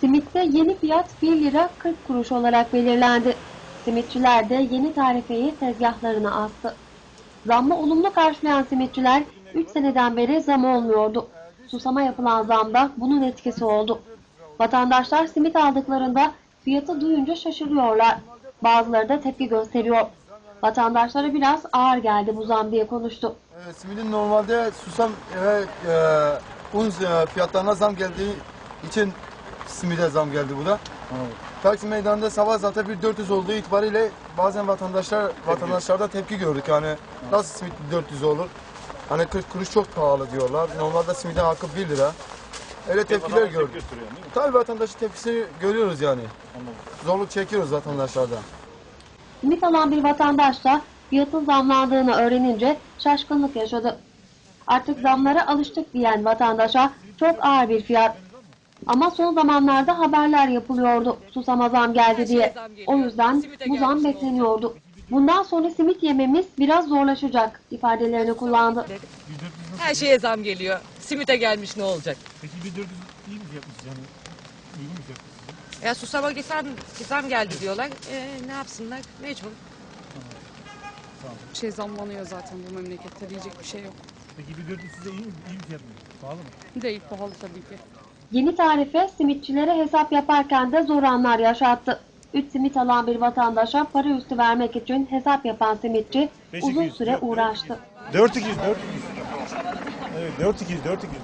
Simitte yeni fiyat 1 lira 40 kuruş olarak belirlendi. Simitçiler de yeni tarifeyi tezgahlarına astı. Zammı olumlu karşılayan simitçiler 3 seneden beri zam olmuyordu. Susama yapılan zamda bunun etkisi oldu. Vatandaşlar simit aldıklarında fiyatı duyunca şaşırıyorlar. Bazıları da tepki gösteriyor. Vatandaşlara biraz ağır geldi bu zam diye konuştu. E, simidin normalde susam ve e, un e, fiyatlarına zam geldiği için simide zam geldi bu da. Taksim Meydanı'nda sabah zaten bir 400 olduğu itibariyle bazen vatandaşlar vatandaşlarda tepki gördük yani nasıl simit 400 olur? Hani 40 kuruş çok pahalı diyorlar. Normalde simide hakkı 1 lira. Öyle tepkiler gördük. Tabii vatandaşın tepkisini görüyoruz yani. Zorluk çekiyoruz vatandaşlardan. Simit alan bir vatandaş da fiyatın zamlandığını öğrenince şaşkınlık yaşadı. Artık zamlara alıştık diyen vatandaşa çok ağır bir fiyat. Ama son zamanlarda haberler yapılıyordu susama zam geldi diye. O yüzden bu zam bekleniyordu. Bundan sonra simit yememiz biraz zorlaşacak ifadelerini kullandı. Her şeye zam geliyor. Simite gelmiş ne olacak? Peki bir 400 iyi mi fiyatmış yani? Mu fiyatmış size? Ya susama zam, zam geldi diyorlar. E, ne yapsınlar? Mecbur. şey zamlanıyor zaten bu memlekette diyecek bir şey yok. Peki bir 400 size iyi mi, iyi mi mı? Pahalı mı? Değil pahalı tabii ki. Yeni tarife simitçilere hesap yaparken de zor anlar yaşattı. 3 simit alan bir vatandaşa para üstü vermek için hesap yapan simitçi Beş uzun iki yüz, süre dört- dört uğraştı. 4200, 4200. Evet, 4200, 4200.